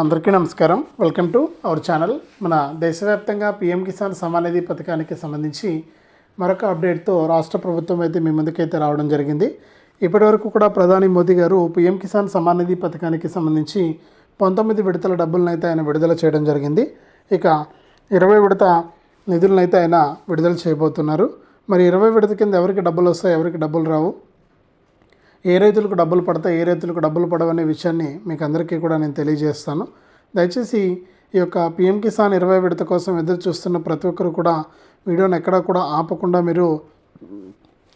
అందరికీ నమస్కారం. Welcome to our channel మన దేశవ్యాప్తంగా పీఎం కిసాన్ సమానిధి పథకానికి సంబంధించి మరొక అప్డేట్తో రాష్ట్ర ప్రభుత్వం అయితే మీ ముందుకైతే రావడం జరిగింది. ఇప్పటివరకు కూడా ప్రధాని మోదీ గారు పీఎం కిసాన్ సమానిధి పథకానికి సంబంధించి పంతొమ్మిది విడతల డబ్బులను అయితే ఆయన విడుదల చేయడం జరిగింది. ఇక ఇరవై విడత నిధులను అయితే ఆయన విడుదల చేయబోతున్నారు. మరి ఇరవై విడత కింద ఎవరికి డబ్బులు వస్తాయి ఎవరికి డబ్బులు రావు? ఏ రైతులకు డబ్బులు పడతాయి ఏ రైతులకు డబ్బులు పడవనే విషయాన్ని మీకు అందరికీ కూడా నేను తెలియజేస్తాను. దయచేసి ఈ యొక్క పిఎం కిసాన్ ఇరవై విడత కోసం ఎదురు చూస్తున్న ప్రతి ఒక్కరు కూడా వీడియోని ఎక్కడా కూడా ఆపకుండా మీరు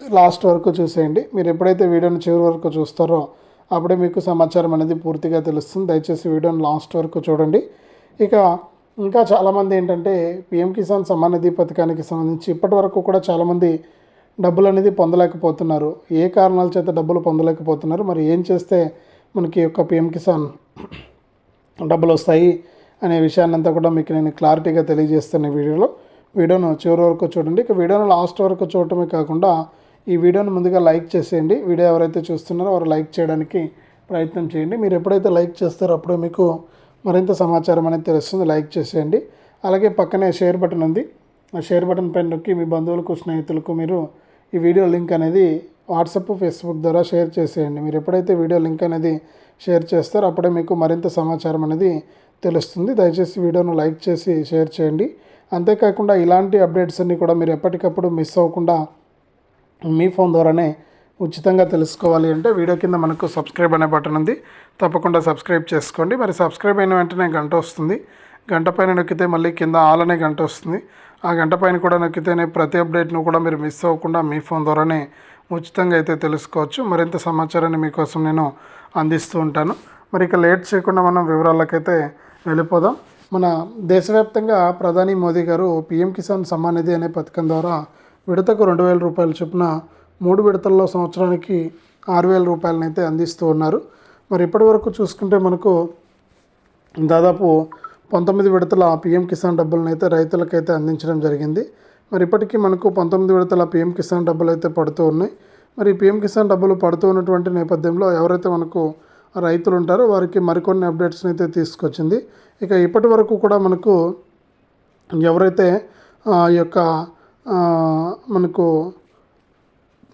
లాస్ట్ వరకు చూసేయండి. మీరు ఎప్పుడైతే వీడియోని చివరి వరకు చూస్తారో అప్పుడే మీకు సమాచారం అనేది పూర్తిగా తెలుస్తుంది. దయచేసి వీడియోని లాస్ట్ వరకు చూడండి. ఇక ఇంకా చాలామంది ఏంటంటే పిఎం కిసాన్ సమ్మాన్ నిధి పథకానికి సంబంధించి ఇప్పటి వరకు కూడా చాలామంది డబ్బులు అనేది పొందలేకపోతున్నారు. ఏ కారణాల చేత డబ్బులు పొందలేకపోతున్నారు? మరి ఏం చేస్తే మనకి యొక్క పిఎం కిసాన్ డబ్బులు వస్తాయి అనే విషయాన్ని అంతా కూడా మీకు నేను క్లారిటీగా తెలియజేస్తాను ఈ వీడియోలో. వీడియోను చివరి వరకు చూడండి. ఇక వీడియోను లాస్ట్ వరకు చూడటమే కాకుండా ఈ వీడియోను ముందుగా లైక్ చేసేయండి. వీడియో ఎవరైతే చూస్తున్నారో వారు లైక్ చేయడానికి ప్రయత్నం చేయండి. మీరు ఎప్పుడైతే లైక్ చేస్తారో అప్పుడు మీకు మరింత సమాచారం అనేది తెలుస్తుంది. లైక్ చేసేయండి. అలాగే పక్కనే షేర్ బటన్ ఉంది. ఆ షేర్ బటన్ పైన నొక్కి మీ బంధువులకు స్నేహితులకు మీరు ఈ వీడియో లింక్ అనేది వాట్సాప్ ఫేస్బుక్ ద్వారా షేర్ చేసేయండి. మీరు ఎప్పుడైతే వీడియో లింక్ అనేది షేర్ చేస్తారో అప్పుడే మీకు మరింత సమాచారం అనేది తెలుస్తుంది. దయచేసి వీడియోను లైక్ చేసి షేర్ చేయండి. అంతేకాకుండా ఇలాంటి అప్డేట్స్ అన్నీ కూడా మీరు ఎప్పటికప్పుడు మిస్ అవ్వకుండా మీ ఫోన్ ద్వారానే ఉచితంగా తెలుసుకోవాలి అంటే వీడియో కింద మనకు సబ్స్క్రైబ్ అనే బటన్ ఉంది. తప్పకుండా సబ్స్క్రైబ్ చేసుకోండి. మరి సబ్స్క్రైబ్ అయిన వెంటనే గంట వస్తుంది. గంట పైన నొక్కితే మళ్ళీ కింద ఆల్ అనే గంట వస్తుంది. ఆ గంట పైన కూడా నొక్కితేనే ప్రతి అప్డేట్ను కూడా మీరు మిస్ అవ్వకుండా మీ ఫోన్ ద్వారానే ఉచితంగా అయితే తెలుసుకోవచ్చు. మరింత సమాచారాన్ని మీకోసం నేను అందిస్తూ ఉంటాను. మరి ఇక లేట్ చేయకుండా మనం వివరాలకైతే వెళ్ళిపోదాం. మన దేశవ్యాప్తంగా ప్రధాని మోదీ గారు పీఎం కిసాన్ సమ్మాన్ నిధి అనే పథకం ద్వారా విడతకు రెండు వేల రూపాయల చొప్పున మూడు విడతల్లో సంవత్సరానికి ఆరు వేల రూపాయలనైతే అందిస్తూ ఉన్నారు. మరి ఇప్పటి వరకు చూసుకుంటే మనకు దాదాపు పంతొమ్మిది విడతల పిఎం కిసాన్ డబ్బులను అయితే రైతులకైతే అందించడం జరిగింది. మరి ఇప్పటికీ మనకు పంతొమ్మిది విడతల పిఎం కిసాన్ డబ్బులు అయితే పడుతూ ఉన్నాయి. మరి పిఎం కిసాన్ డబ్బులు పడుతూ ఉన్నటువంటి నేపథ్యంలో ఎవరైతే మనకు రైతులు ఉంటారో వారికి మరికొన్ని అప్డేట్స్ని అయితే తీసుకొచ్చింది. ఇక ఇప్పటి వరకు కూడా మనకు ఎవరైతే ఆ, ఈ యొక్క మనకు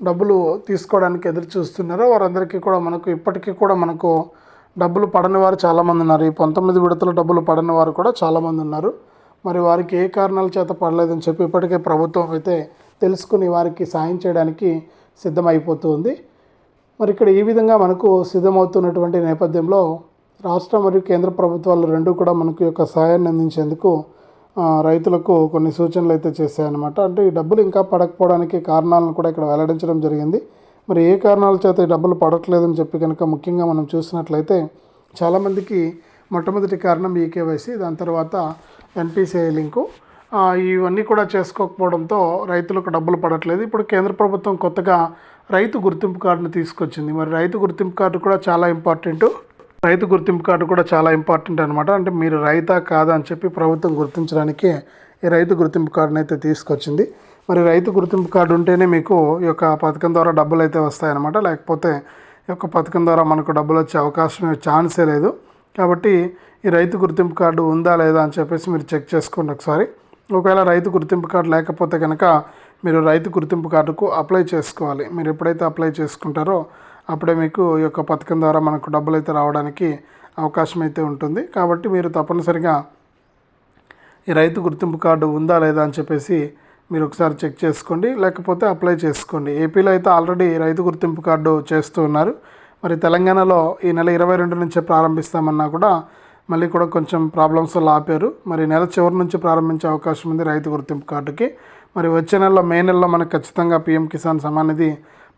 డబ్బులు తీసుకోవడానికి ఎదురు చూస్తున్నారో వారందరికీ కూడా మనకు ఇప్పటికీ కూడా మనకు డబ్బులు పడని వారు చాలామంది ఉన్నారు. ఈ పంతొమ్మిది విడతల డబ్బులు పడని వారు కూడా చాలామంది ఉన్నారు. మరి వారికి ఏ కారణాల చేత పడలేదని చెప్పి ఇప్పటికే ప్రభుత్వం అయితే తెలుసుకుని వారికి సాయం చేయడానికి సిద్ధమైపోతుంది. మరి ఇక్కడ ఈ విధంగా మనకు సిద్ధమవుతున్నటువంటి నేపథ్యంలో రాష్ట్ర మరియు కేంద్ర ప్రభుత్వాలు రెండు కూడా మనకు యొక్క సహాయాన్ని అందించేందుకు రైతులకు కొన్ని సూచనలు అయితే చేశాయన్నమాట. అంటే ఈ డబ్బులు ఇంకా పడకపోవడానికి కారణాలను కూడా ఇక్కడ వెల్లడించడం జరిగింది. మరి ఏ కారణాల చేత డబ్బులు పడట్లేదని చెప్పి కనుక ముఖ్యంగా మనం చూసినట్లయితే చాలామందికి మొట్టమొదటి కారణం ఈ కేవైసీ దాని తర్వాత ఎన్పిసిఐ లింకు. ఇవన్నీ కూడా చేసుకోకపోవడంతో రైతులకు డబ్బులు పడట్లేదు. ఇప్పుడు కేంద్ర ప్రభుత్వం కొత్తగా రైతు గుర్తింపు కార్డును తీసుకొచ్చింది. మరి రైతు గుర్తింపు కార్డు కూడా చాలా ఇంపార్టెంట్. రైతు గుర్తింపు కార్డు కూడా చాలా ఇంపార్టెంట్ అనమాట అంటే మీరు రైతా కాదా అని చెప్పి ప్రభుత్వం గుర్తించడానికి ఈ రైతు గుర్తింపు కార్డును అయితే తీసుకొచ్చింది. మరి రైతు గుర్తింపు కార్డు ఉంటేనే మీకు ఈ యొక్క పథకం ద్వారా డబ్బులు అయితే వస్తాయన్నమాట. లేకపోతే ఈ యొక్క పథకం ద్వారా మనకు డబ్బులు వచ్చే అవకాశం ఛాన్సే లేదు. కాబట్టి ఈ రైతు గుర్తింపు కార్డు ఉందా లేదా అని చెప్పేసి మీరు చెక్ చేసుకోండి ఒకసారి. ఒకవేళ రైతు గుర్తింపు కార్డు లేకపోతే కనుక మీరు రైతు గుర్తింపు కార్డుకు అప్లై చేసుకోవాలి. మీరు ఎప్పుడైతే అప్లై చేసుకుంటారో అప్పుడే మీకు ఈ యొక్క పథకం ద్వారా మనకు డబ్బులు అయితే రావడానికి అవకాశం అయితే ఉంటుంది. కాబట్టి మీరు తప్పనిసరిగా ఈ రైతు గుర్తింపు కార్డు ఉందా లేదా అని చెప్పేసి మీరు ఒకసారి చెక్ చేసుకోండి లేకపోతే అప్లై చేసుకోండి. ఏపీలో అయితే ఆల్రెడీ రైతు గుర్తింపు కార్డు చేస్తూ ఉన్నారు. మరి తెలంగాణలో ఈ నెల ఇరవై రెండు నుంచే ప్రారంభిస్తామన్నా కూడా మళ్ళీ కూడా కొంచెం ప్రాబ్లమ్స్ వల్ల ఆపారు. మరి నెల చివరి నుంచి ప్రారంభించే అవకాశం ఉంది రైతు గుర్తింపు కార్డుకి. మరి వచ్చే నెలలో మే నెలలో మనకు ఖచ్చితంగా పీఎం కిసాన్ సమాన్ నిధి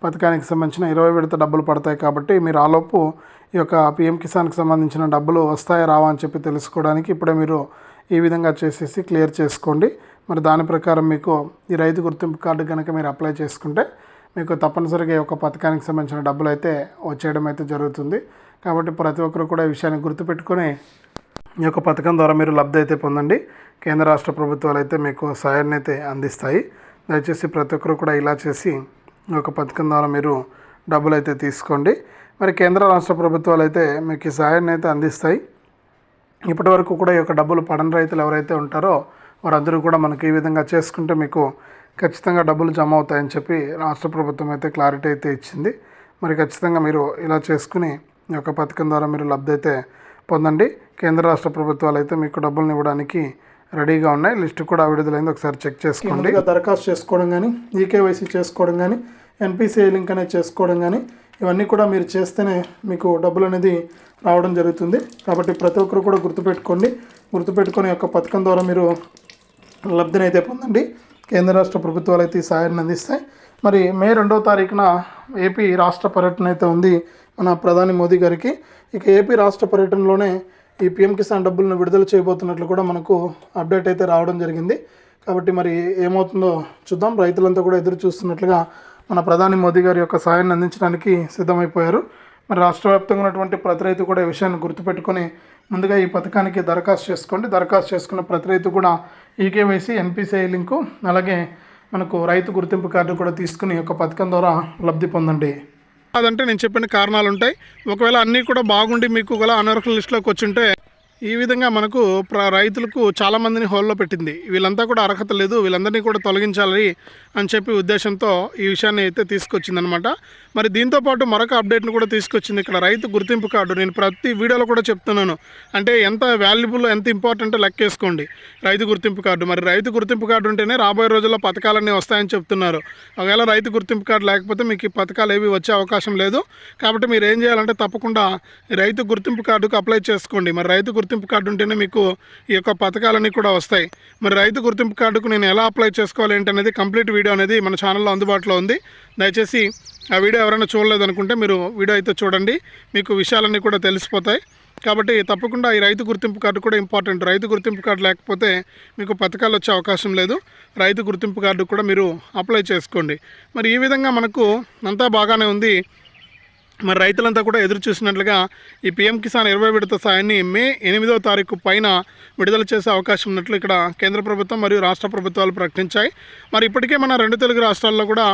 పథకానికి సంబంధించిన ఇరవై విడత డబ్బులు పడతాయి కాబట్టి మీరు ఆలోపు ఈ యొక్క పీఎం కిసాన్కి సంబంధించిన డబ్బులు వస్తాయా రావా అని చెప్పి తెలుసుకోవడానికి ఇప్పుడే మీరు ఈ విధంగా చేసేసి క్లియర్ చేసుకోండి. మరి దాని ప్రకారం మీకు ఈ రైతు గుర్తింపు కార్డు కనుక మీరు అప్లై చేసుకుంటే మీకు తప్పనిసరిగా ఈ యొక్క పథకానికి సంబంధించిన డబ్బులు అయితే వచ్చేయడం అయితే జరుగుతుంది. కాబట్టి ప్రతి ఒక్కరు కూడా ఈ విషయాన్ని గుర్తుపెట్టుకొని ఈ యొక్క పథకం ద్వారా మీరు లబ్ధి అయితే పొందండి. కేంద్ర రాష్ట్ర ప్రభుత్వాలు అయితే మీకు సహాయాన్ని అయితే అందిస్తాయి. దయచేసి ప్రతి ఒక్కరు కూడా ఇలా చేసి ఈ యొక్క పథకం ద్వారా మీరు డబ్బులు అయితే తీసుకోండి. మరి కేంద్ర రాష్ట్ర ప్రభుత్వాలు అయితే మీకు ఈ సహాయాన్ని అయితే అందిస్తాయి. ఇప్పటి వరకు కూడా ఈ యొక్క డబ్బులు పడని రైతులు ఎవరైతే ఉంటారో వారందరూ కూడా మనకి ఈ విధంగా చేసుకుంటే మీకు ఖచ్చితంగా డబ్బులు జమ అవుతాయని చెప్పి రాష్ట్ర ప్రభుత్వం అయితే క్లారిటీ అయితే ఇచ్చింది. మరి ఖచ్చితంగా మీరు ఇలా చేసుకుని ఈ యొక్క పథకం ద్వారా మీరు లబ్ధి అయితే పొందండి. కేంద్ర రాష్ట్ర ప్రభుత్వాలు అయితే మీకు డబ్బులను ఇవ్వడానికి రెడీగా ఉన్నాయి. లిస్ట్ కూడా విడుదలైంది. ఒకసారి చెక్ చేసుకోండి. దరఖాస్తు చేసుకోవడం కానీ ఈకేవైసీ చేసుకోవడం కానీ ఎన్పిసిఐ లింక్ అనేది చేసుకోవడం కానీ ఇవన్నీ కూడా మీరు చేస్తేనే మీకు డబ్బులు అనేది రావడం జరుగుతుంది. కాబట్టి ప్రతి ఒక్కరు కూడా గుర్తుపెట్టుకోండి. గుర్తుపెట్టుకొని యొక్క పథకం ద్వారా మీరు లబ్ధిని అయితే పొందండి. కేంద్ర రాష్ట్ర ప్రభుత్వాలు అయితే ఈ సహాయాన్ని అందిస్తాయి. మరి మే రెండవ తారీఖున ఏపీ రాష్ట్ర పర్యటన అయితే ఉంది మన ప్రధాని మోదీ గారికి. ఇక ఏపీ రాష్ట్ర పర్యటనలోనే ఈ పిఎం కిసాన్ డబ్బులను విడుదల చేయబోతున్నట్లు కూడా మనకు అప్డేట్ అయితే రావడం జరిగింది. కాబట్టి మరి ఏమవుతుందో చూద్దాం. రైతులంతా కూడా ఎదురు చూస్తున్నట్లుగా మన ప్రధాని మోదీ గారి యొక్క సహాయాన్ని అందించడానికి సిద్ధమైపోయారు. మరి రాష్ట్ర వ్యాప్తంగా ఉన్నటువంటి ప్రతి రైతు కూడా ఈ విషయాన్ని గుర్తుపెట్టుకొని ముందుగా ఈ పథకానికి దరఖాస్తు చేసుకోండి. దరఖాస్తు చేసుకున్న ప్రతి రైతు కూడా ఈకేవైసీ ఎన్పిసిఐ లింకు అలాగే మనకు రైతు గుర్తింపు కార్డు కూడా తీసుకుని ఒక పథకం ద్వారా లబ్ధి పొందండి. అదంటే నేను చెప్పిన కారణాలు ఉంటాయి ఒకవేళ అన్నీ కూడా బాగుండి మీకు గల అనర్హుల లిస్టులోకి వచ్చింటే ఈ విధంగా మనకు ప్ర రైతులకు చాలామందిని హోల్లో పెట్టింది. వీళ్ళంతా కూడా అర్హత లేదు వీళ్ళందరినీ కూడా తొలగించాలి అని చెప్పి ఉద్దేశంతో ఈ విషయాన్ని అయితే తీసుకొచ్చిందనమాట మరి దీంతో పాటు మరొక అప్డేట్ను కూడా తీసుకొచ్చింది ఇక్కడ రైతు గుర్తింపు కార్డు. నేను ప్రతి వీడియోలో కూడా చెప్తున్నాను. అంటే ఎంత వాల్యుబుల్ ఎంత ఇంపార్టెంట్ లెక్కేసుకోండి రైతు గుర్తింపు కార్డు. మరి రైతు గుర్తింపు కార్డు ఉంటేనే రాబోయే రోజుల్లో పథకాలన్నీ వస్తాయని చెప్తున్నారు. ఒకవేళ రైతు గుర్తింపు కార్డు లేకపోతే మీకు ఈ పథకాలు ఏవి వచ్చే అవకాశం లేదు. కాబట్టి మీరు ఏం చేయాలంటే తప్పకుండా రైతు గుర్తింపు కార్డుకు అప్లై చేసుకోండి. మరి రైతు గుర్తింపు గుర్తింపు కార్డు ఉంటేనే మీకు ఈ యొక్క పథకాలన్నీ కూడా వస్తాయి. మరి రైతు గుర్తింపు కార్డుకు నేను ఎలా అప్లై చేసుకోవాలి ఏంటనేది కంప్లీట్ వీడియో అనేది మన ఛానల్లో అందుబాటులో ఉంది. దయచేసి ఆ వీడియో ఎవరైనా చూడలేదనుకుంటే మీరు వీడియో అయితే చూడండి. మీకు విషయాలన్నీ కూడా తెలిసిపోతాయి. కాబట్టి తప్పకుండా ఈ రైతు గుర్తింపు కార్డు కూడా ఇంపార్టెంట్. రైతు గుర్తింపు కార్డు లేకపోతే మీకు పథకాలు వచ్చే అవకాశం లేదు. రైతు గుర్తింపు కార్డు కూడా మీరు అప్లై చేసుకోండి. మరి ఈ విధంగా మనకు అంతా బాగానే ఉంది. మరి రైతులంతా కూడా ఎదురు చూసినట్లుగా ఈ పీఎం కిసాన్ ఇరవై విడత సాయాన్ని మే ఎనిమిదవ తారీఖు పైన విడుదల చేసే అవకాశం ఉన్నట్లు ఇక్కడ కేంద్ర ప్రభుత్వం మరియు రాష్ట్ర ప్రభుత్వాలు ప్రకటించాయి. మరి ఇప్పటికే మన రెండు తెలుగు రాష్ట్రాల్లో కూడా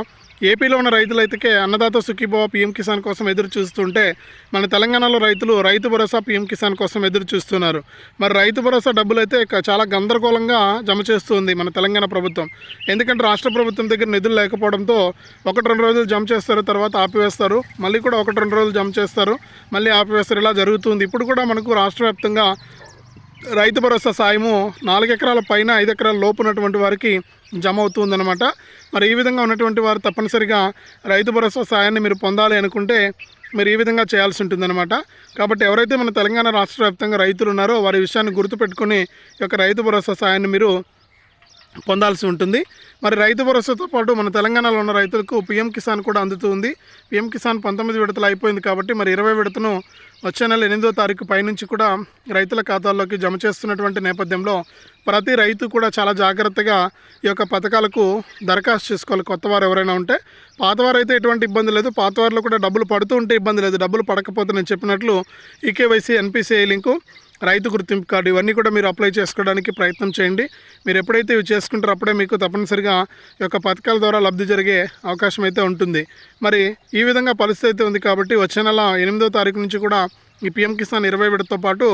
ఏపీలో ఉన్న రైతులైతే అన్నదాత సుఖీభవ పీఎం కిసాన్ కోసం ఎదురు చూస్తుంటే మన తెలంగాణలో రైతులు రైతు భరోసా పీఎం కిసాన్ కోసం ఎదురు చూస్తున్నారు. మరి రైతు భరోసా డబ్బులు అయితే చాలా గందరగోళంగా జమ చేస్తుంది మన తెలంగాణ ప్రభుత్వం. ఎందుకంటే రాష్ట్ర ప్రభుత్వం దగ్గర నిధులు లేకపోవడంతో ఒకటి రెండు రోజులు జమ చేస్తారు తర్వాత ఆపివేస్తారు. మళ్ళీ కూడా ఒకటి రెండు రోజులు జమ చేస్తారు. మళ్ళీ ఆపివేస్తారు. ఇలా జరుగుతుంది. ఇప్పుడు కూడా మనకు రాష్ట్ర వ్యాప్తంగా రైతు భరోసా సాయము నాలుగు ఎకరాల పైన ఐదు ఎకరాల లోపు ఉన్నటువంటి వారికి జమ అవుతుందన్నమాట. మరి ఈ విధంగా ఉన్నటువంటి వారు తప్పనిసరిగా రైతు భరోసా సాయాన్ని మీరు పొందాలి అనుకుంటే మీరు ఈ విధంగా చేయాల్సి ఉంటుందన్నమాట. కాబట్టి ఎవరైతే మన తెలంగాణ రాష్ట్ర వ్యాప్తంగా రైతులు ఉన్నారో వారి విషయాన్ని గుర్తుపెట్టుకుని ఈ యొక్క రైతు భరోసా సాయాన్ని మీరు పొందాల్సి ఉంటుంది. మరి రైతు భరోసాతో పాటు మన తెలంగాణలో ఉన్న రైతులకు పీఎం కిసాన్ కూడా అందుతుంది పీఎం కిసాన్ పంతొమ్మిది విడతలు అయిపోయింది కాబట్టి మరి ఇరవై విడతను వచ్చే నెల ఎనిమిదో తారీఖు పైనుంచి కూడా రైతుల ఖాతాల్లోకి జమ చేస్తున్నటువంటి నేపథ్యంలో ప్రతి రైతు కూడా చాలా జాగ్రత్తగా ఈ యొక్క పథకాలకు దరఖాస్తు చేసుకోవాలి. కొత్తవారు ఎవరైనా ఉంటే పాతవారు అయితే ఎటువంటి ఇబ్బంది లేదు. పాతవారిలో కూడా డబ్బులు పడుతూ ఉంటే ఇబ్బంది లేదు. డబ్బులు పడకపోతే నేను చెప్పినట్లు ఈకేవైసీ ఎన్పిసిఐ లింకు రైతు గుర్తింపు కార్డు ఇవన్నీ కూడా మీరు అప్లై చేసుకోవడానికి ప్రయత్నం చేయండి. మీరు ఎప్పుడైతే ఇవి చేసుకుంటారో అప్పుడే మీకు తప్పనిసరిగా ఈ యొక్క పథకాల ద్వారా లబ్ధి జరిగే అవకాశం అయితే ఉంటుంది. మరి ఈ విధంగా పరిస్థితి అయితే ఉంది కాబట్టి వచ్చే నెల ఎనిమిదో తారీఖు నుంచి కూడా ఈ పిఎం కిసాన్ ఇరవై విడతతో పాటు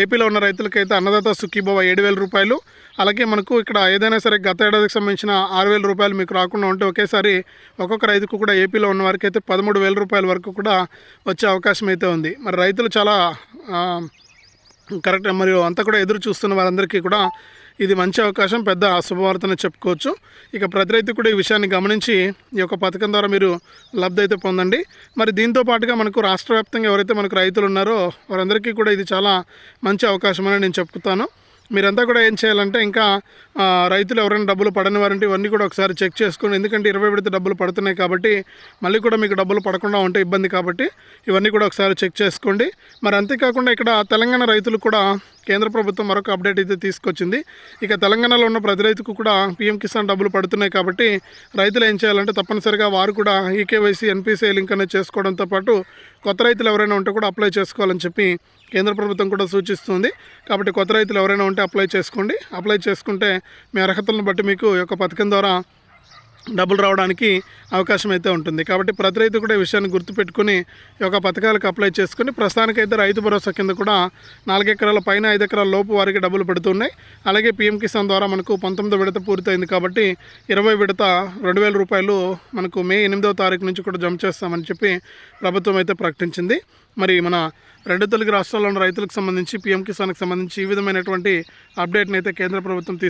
ఏపీలో ఉన్న రైతులకైతే అన్నదాత సుఖీభవ ఏడు వేల రూపాయలు అలాగే మనకు ఇక్కడ ఏదైనా సరే గత ఏడాదికి సంబంధించిన ఆరు వేల రూపాయలు మీకు రాకుండా ఉంటే ఒకేసారి ఒక్కొక్క రైతుకు కూడా ఏపీలో ఉన్న వారికి అయితే పదమూడు వేల రూపాయల వరకు కూడా వచ్చే అవకాశం అయితే ఉంది. మరి రైతులు చాలా కరెక్ట్. మరియు అంతా కూడా ఎదురు చూస్తున్న వారందరికీ కూడా ఇది మంచి అవకాశం పెద్ద శుభవార్తనే చెప్పుకోవచ్చు. ఇక ప్రతి రైతు కూడా ఈ విషయాన్ని గమనించి ఈ యొక్క పథకం ద్వారా మీరు లబ్ధి అయితే పొందండి. మరి దీంతో పాటుగా మనకు రాష్ట్ర వ్యాప్తంగా ఎవరైతే మనకు రైతులు ఉన్నారో వారందరికీ కూడా ఇది చాలా మంచి అవకాశం అని నేను చెప్పుతాను. మీరంతా కూడా ఏం చేయాలంటే ఇంకా రైతులు ఎవరైనా డబ్బులు పడని వారంటే ఇవన్నీ కూడా ఒకసారి చెక్ చేసుకోండి ఎందుకంటే ఇరవై విడత డబ్బులు పడుతున్నాయి కాబట్టి మళ్ళీ కూడా మీకు డబ్బులు పడకుండా ఉంటే ఇబ్బంది కాబట్టి ఇవన్నీ కూడా ఒకసారి చెక్ చేసుకోండి. మరి అంతేకాకుండా ఇక్కడ తెలంగాణ రైతులు కూడా కేంద్ర ప్రభుత్వం మరొక అప్డేట్ అయితే తీసుకొచ్చింది. ఇక తెలంగాణలో ఉన్న ప్రతి రైతుకు కూడా పీఎం కిసాన్ డబ్బులు పడుతున్నాయి కాబట్టి రైతులు ఏం చేయాలంటే తప్పనిసరిగా వారు కూడా ఈకేవైసీ ఎన్పిసిఐ లింక్ అనేది చేసుకోవడంతో పాటు కొత్త రైతులు ఎవరైనా ఉంటే కూడా అప్లై చేసుకోవాలని చెప్పి కేంద్ర ప్రభుత్వం కూడా సూచిస్తుంది. కాబట్టి కొత్త రైతులు ఎవరైనా ఉంటే అప్లై చేసుకోండి. అప్లై చేసుకుంటే మీ అర్హతలను బట్టి మీకు ఈ యొక్క పథకం ద్వారా డబ్బులు రావడానికి అవకాశం అయితే ఉంటుంది. కాబట్టి ప్రతి రైతు కూడా ఈ విషయాన్ని గుర్తుపెట్టుకుని ఈ యొక్క పథకాలకు అప్లై చేసుకుని ప్రస్తుతానికైతే రైతు భరోసా కింద కూడా నాలుగు ఎకరాల పైన ఐదు ఎకరాల లోపు వారికి డబ్బులు పెడుతున్నాయి అలాగే పీఎం కిసాన్ ద్వారా మనకు పంతొమ్మిదో విడత పూర్తయింది కాబట్టి ఇరవై విడత రెండు వేల రూపాయలు మనకు మే ఎనిమిదవ తారీఖు నుంచి కూడా జమ చేస్తామని చెప్పి ప్రభుత్వం అయితే ప్రకటించింది. మరి మన రెండు తెలుగు రాష్ట్రాల్లోని రైతులకు సంబంధించి పీఎం కిసాన్కి సంబంధించి ఈ విధమైనటువంటి అప్డేట్ని అయితే కేంద్ర ప్రభుత్వం తీసుకు